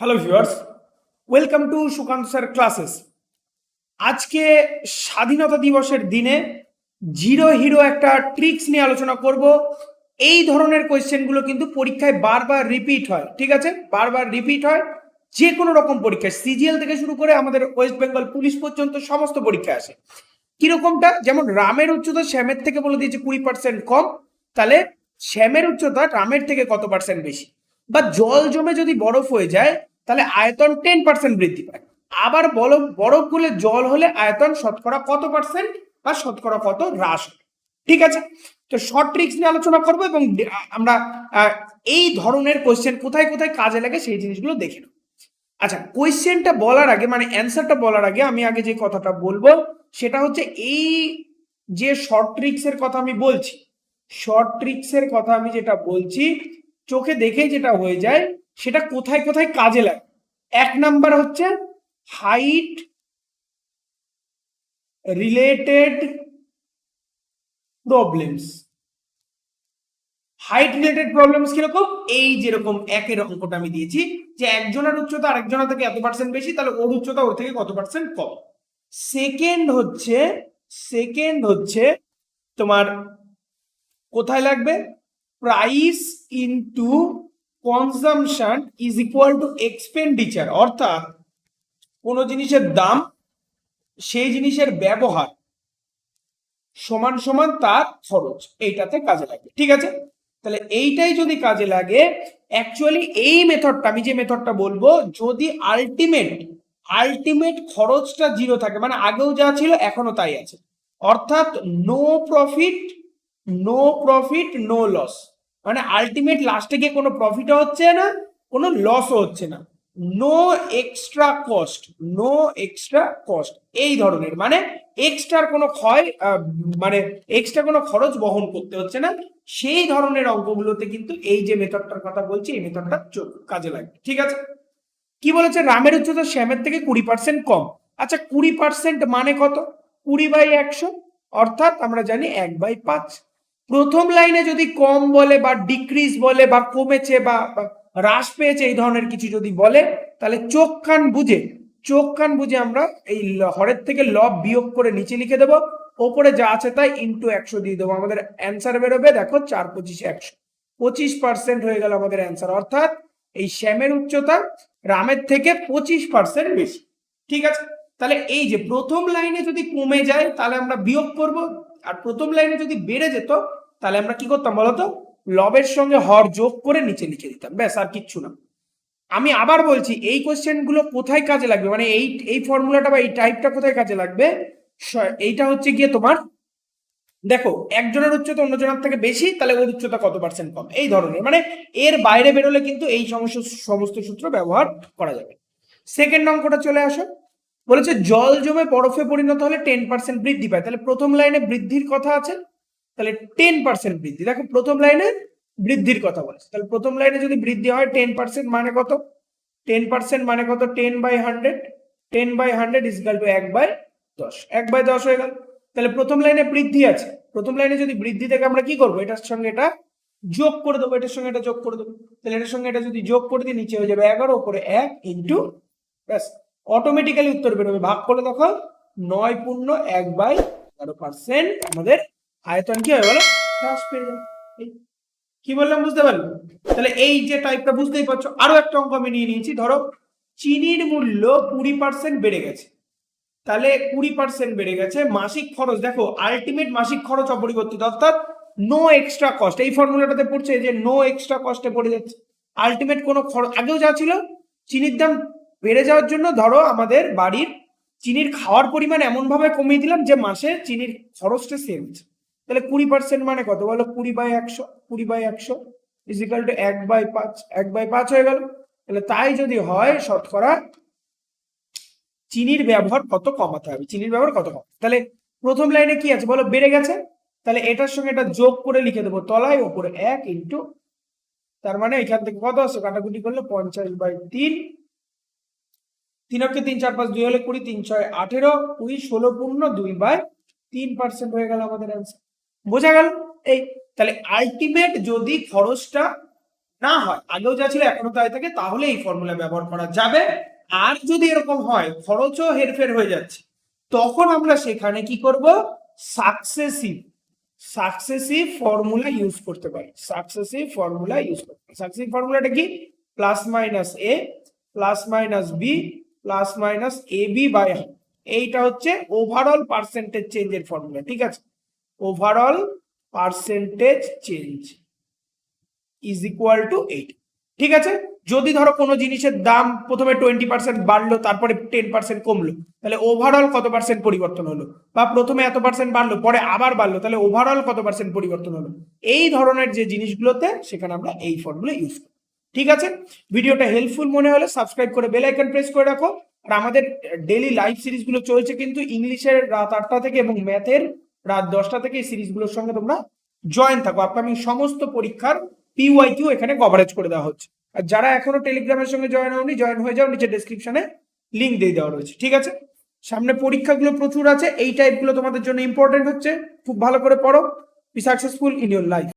Hello viewers welcome to Sukanta sir classes আজকে স্বাধীনতা দিবসের দিনে জিরো হিরো একটা ট্রিক্স নিয়ে আলোচনা করব। এই ধরনের কোয়েশ্চেনগুলো কিন্তু পরীক্ষায় বারবার রিপিট হয়, ঠিক আছে? বারবার রিপিট হয়। যে কোনো রকম পরীক্ষায় সিজিএল থেকে শুরু করে আমাদের ওয়েস্ট বেঙ্গল পুলিশ পর্যন্ত সমস্ত পরীক্ষা আসে। কিরকমটা? যেমন রামের উচ্চতা শ্যামের থেকে বলে দিয়েছে কুড়ি পার্সেন্ট কম, তাহলে শ্যামের উচ্চতা রামের থেকে কত পার্সেন্ট বেশি? বা জল জমে যদি বরফ হয়ে যায়, তাহলে আয়তন টেন পার্সেন্ট বৃদ্ধি পায়। আবার বরফ বরফ গুলে জল হলে আয়তন শতকরা কত পার্সেন্ট বা শতকরা কত হ্রাস ঠিক আছে? তো শর্ট ট্রিক্স নিয়ে আলোচনা করব এবং আমরা এই ধরনের কোয়েশ্চেন কোথায় কোথায় কাজে লাগে সেই জিনিসগুলো দেখে নেব। আচ্ছা কোয়েশ্চেনটা বলার আগে মানে অ্যান্সারটা বলার আগে আমি আগে যে কথাটা বলব, সেটা হচ্ছে এই যে শর্ট ট্রিক্স এর কথা আমি বলছি শর্ট ট্রিক্স এর কথা আমি যেটা বলছি চোখে দেখে যেটা হয়ে যায়, সেটা কোথায় কোথায় কাজে লাগে। এক নাম্বার হচ্ছে height related problems height related problems কীরকম? এই যেরকম একই রকম কোটা আমি দিয়েছি, যে একজনের উচ্চতা আরেকজনের থেকে এত পার্সেন্ট বেশি, তাহলে ওর উচ্চতা ওর থেকে কত পার্সেন্ট কম। সেকেন্ড হচ্ছে সেকেন্ড হচ্ছে তোমার কোথায় লাগবে? Price into consumption is equal to expenditure অর্থাৎ কোনো জিনিসের দাম সেই জিনিসের ব্যবহার সমান সমান তার খরচ। এইটাতে কাজে লাগবে। ঠিক আছে? তাহলে এইটাই যদি কাজে লাগে অ্যাকচুয়ালি এই মেথডটা আমি যে মেথডটা বলব, যদি আলটিমেট আলটিমেট খরচটা জিরো থাকে মানে আগেও যা ছিল, এখনও তাই আছে। অর্থাৎ no profit no profit no loss মানে আলটিমেট লাস্টে গিয়ে কোনো প্রফিটও হচ্ছে না, কোনো লসও হচ্ছে না। No extra cost no extra cost এই ধরনের। মানে এক্সট্রার কোনো ক্ষয় মানে এক্সট্রা কোনো খরচ বহন করতে হচ্ছে না। সেই ধরনের অঙ্কগুলোতে কিন্তু এই যে মেথডটার কথা বলছি, এই মেথডটা কাজে লাগবে। ঠিক আছে? কি বলেছে? রামের উচ্চতা শ্যামের থেকে কুড়ি পার্সেন্ট কম। আচ্ছা কুড়ি পার্সেন্ট মানে কত? কুড়ি বাই একশো, অর্থাৎ আমরা জানি এক বাই পাঁচ। প্রথম লাইনে যদি কম বলে বা ডিক্রিজ বলে বা কমেছে বা হ্রাস পেয়েছে এই ধরনের কিছু যদি বলে, তাহলে চোখ কান বুঝে, চোখ কান বুঝে আমরা এই হরের থেকে লব বিয়োগ করে নিচে লিখে দেবো। ওপরে যা আছে তাই ইন্টু একশো দিয়ে দেবো। আমাদের অ্যান্সার বেরোবে, দেখো চার পঁচিশ একশো। পঁচিশ পার্সেন্ট হয়ে গেল আমাদের অ্যান্সার অর্থাৎ এই শ্যামের উচ্চতা রামের থেকে পঁচিশ পার্সেন্ট বেশি। ঠিক আছে? তাহলে এই যে প্রথম লাইনে যদি কমে যায়, তাহলে আমরা বিয়োগ করব। আর প্রথম লাইনে যদি বেড়ে যেত তাহলে আমরা কি করতাম বলতো? লবের সঙ্গে হর যোগ করে নিচে লিখে দিতাম। ব্যাস, আর কিচ্ছু না। আমি আবার বলছি, এই কোশ্চেনগুলো কোথায় কাজে লাগবে? মানে এই এই ফর্মুলাটা বা এই টাইপটা কোথায় কাজে লাগবে? এইটা হচ্ছে গিয়ে তোমার, দেখো, একজনের উচ্চতা অন্যজনের থেকে বেশি, তাহলে ওর উচ্চতা কত পার্সেন্ট কম? এই ধরনের। মানে এর বাইরে বেরোলে কিন্তু এই সমস্ত সমস্ত সূত্র ব্যবহার করা যাবে। সেকেন্ড অঙ্কটা চলে আসো। বলেছে, জল জমে বরফে পরিণত হলে টেন পার্সেন্ট বৃদ্ধি পায়। তাহলে প্রথম লাইনে বৃদ্ধির কথা আছে। তাহলে টেন পার্সেন্ট বৃদ্ধি। দেখো প্রথম লাইনে বৃদ্ধির কথা বলেছে। তাহলে প্রথম লাইনে যদি বৃদ্ধি হয় টেন পার্সেন্ট মানে কত? টেন পার্সেন্ট মানে কত? Ten by hundred ten by hundred is equal to এক বাই দশ। এক বাই দশ হয়ে গেল। তাহলে প্রথম লাইনে বৃদ্ধি আছে। প্রথম লাইনে যদি বৃদ্ধি থেকে আমরা কি করব? এটার সঙ্গে এটা যোগ করে দেবো। এটার সঙ্গে এটা যোগ করে দেবো। তাহলে এটার সঙ্গে এটা যদি যোগ করে দিই, নিচে হয়ে যাবে এগারো উপরে এক ইন্টু ব্যাস। অটোমেটিক্যালি উত্তর বেরোবে। ভাগ করে দেখো। নয় পূর্ণ এক বাই এগারো পার্সেন্ট আমাদের আয়তন কি হয়ে গেল হ্রাস পেয়ে যাবে। কি বললাম বুঝতে পারলে? তাহলে এই যে টাইপটা বুঝতেই পারছ, আরও একটা অঙ্ক আমি নিয়ে নিয়েছি। ধরো, চিনির মূল্য কুড়ি পার্সেন্ট বেড়ে গেছে। তাহলে কুড়ি পার্সেন্ট বেড়ে গেছে, মাসিক খরচ, দেখো আলটিমেট মাসিক খরচ অপরিবর্তিত, অর্থাৎ নো এক্সট্রা কস্ট এই ফর্মুলাটাতে পড়ছে যে নো এক্সট্রা কস্টে পড়ে যাচ্ছে। আলটিমেট কোনো খরচ, আগেও যা ছিল, চিনির দাম বেড়ে যাওয়ার জন্য ধরো আমাদের বাড়ির চিনির খাওয়ার পরিমাণ এমনভাবে কমিয়ে দিলাম যে মাসে চিনির খরচটা সেম তাহলে কুড়ি পার্সেন্ট মানে কত বলো? কুড়ি বাই একশো, কুড়ি বাই একশো ইজিক্যাল টু এক বাই পাঁচ, এক বাই পাঁচ হয়ে গেল। তাহলে তাই যদি হয় শতকরা, চিনির ব্যবহার কত কমাতে হবে? চিনির ব্যবহার কত কম তাহলে প্রথম লাইনে কি আছে বলো? বেড়ে গেছে। তাহলে এটার সঙ্গে এটা যোগ করে লিখে দেবো তলায় ওপরে এক ইন্টু তার মানে এখান থেকে কত আসছে কাটাকুটি করলে পঞ্চাশ বাই তিন। তিন অক্ষে তিন, চার পাঁচ দুই হলে কুড়ি, তিন ছয় আঠেরো, কুড়ি, ষোলো পূর্ণ দুই বাই তিন পার্সেন্ট হয়ে গেল আমাদের অ্যান্সার বোঝা গেল? এই, তাহলে আলটিমেট যদি খরচটা না হয়, আগেও যা ছিল এখনও তাই থাকে, তাহলে এই ফর্মুলা ব্যবহার করা যাবে। আর যদি এরকম হয়, খরচও হেরফের হয়ে যাচ্ছে, তখন আমরা সেখানে কি করব? সাকসেসিভ সাকসেসিভ ফর্মুলা ইউজ করতে পারি। সাকসেসিভ ফর্মুলা ইউজ করতে পারি। সাকসেসিভ ফর্মুলাটা কি? Plus minus A plus minus B plus minus A B by এইটা হচ্ছে ওভারঅল পার্সেন্টেজ চেঞ্জের ফর্মুলা ঠিক আছে? Overall percentage change is equal to eight ঠিক আছে? যদি ধরো কোনো জিনিসের দাম প্রথমে টোয়েন্টি পার্সেন্ট বাড়লো, তারপরে টেন পার্সেন্ট কমলো, তাহলে ওভারঅল কত পার্সেন্ট পরিবর্তন হলো? বা প্রথমে এত পার্সেন্ট বাড়লো, পরে আবার বাড়লো, তাহলে ওভারঅল কত পার্সেন্ট পরিবর্তন হলো? এই ধরনের যে জিনিসগুলোতে সেখানে আমরা এই ফর্মুলা ইউজ করি ঠিক আছে? ভিডিওটা হেল্পফুল মনে হলে সাবস্ক্রাইব করে বেল আইকন প্রেস করে রাখো। আর আমাদের ডেলি লাইভ সিরিজগুলো চলছে কিন্তু ইংলিশের রাত আটটা থেকে এবং ম্যাথের রাত দশটা থেকে এই সিরিজগুলোর সঙ্গে তোমরা জয়েন থাকো। আপকামিং সমস্ত পরীক্ষার পিওয়াই কিউ এখানে কভারেজ করে দেওয়া হচ্ছে। আর যারা এখনও টেলিগ্রামের সঙ্গে জয়েন হওনি জয়েন হয়ে যাও, নিচে ডিসক্রিপশনে লিঙ্ক দিয়ে দেওয়া রয়েছে। ঠিক আছে? সামনে পরীক্ষাগুলো প্রচুর আছে, এই টাইপগুলো তোমাদের জন্য ইম্পর্টেন্ট হচ্ছে। খুব ভালো করে পড়ো। Be successful in your life